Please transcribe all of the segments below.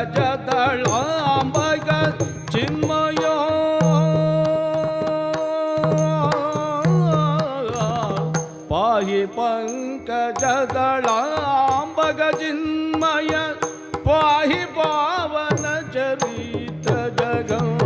पङ्कजदळाम्बग चिन्मय पाहि पङ्कजदळाम्बग चिन्मय पाहि पावन चरित जगमया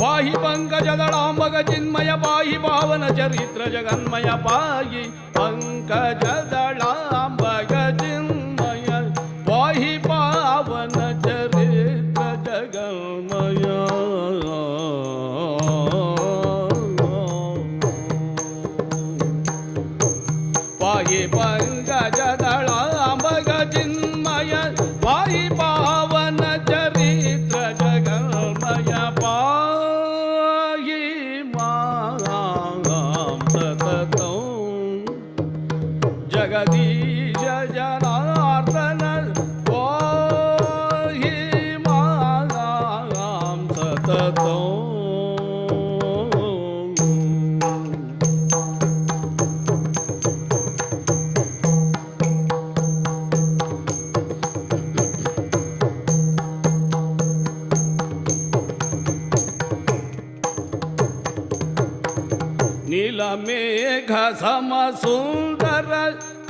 ಪಾಹಿ ಪಂಕಜದಳಾಂಬಗ ಚಿನ್ಮಯ ಪಾಹಿ ಭಾವನ ಚರಿತ್ರ ಜಗನ್ಮಯ ಪಾಹಿ ಪಂಕಜದಳಾಂಬಗ ಚಿನ್ಮಯ ಪಾಹಿ ಪಾವನ ಚರಿತ್ರ ಜಗನ್ಮಯ. ಪಾಹಿ ಪಂಕಜದಳಾಂಬಗ ಚಿನ್ಮಯ ಪಾಹಿ ஜகதீஷ ஜனார்தன ஓஹி மாதாம் சததோ నీలమేఘ సమసుందర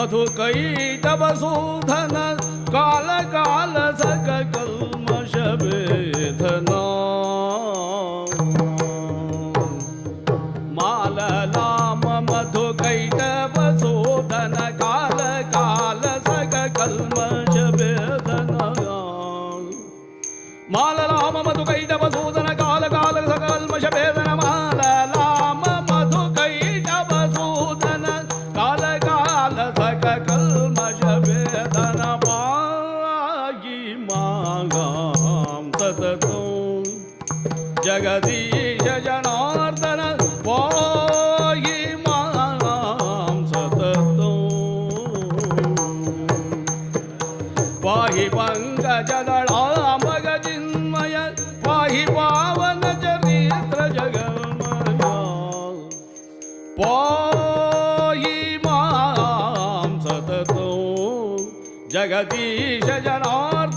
మధుకైటవసూధన కాళకాల సక కల్మష వేధనా మాలలామ మధుకైటవసూధన కాళకాల సక కల్మష వేధనా మాలలామ మధుకైటవసూధన ஜகதீஷ ஜனார்தன வாயி மாம் சதத்தும். வாயி பங்கஜதளாமக ஜின்மய வாயி பாவன சரித்திர ஜகமயா வாயி மாம் சதத்தும் ஜகதீஷ ஜனார்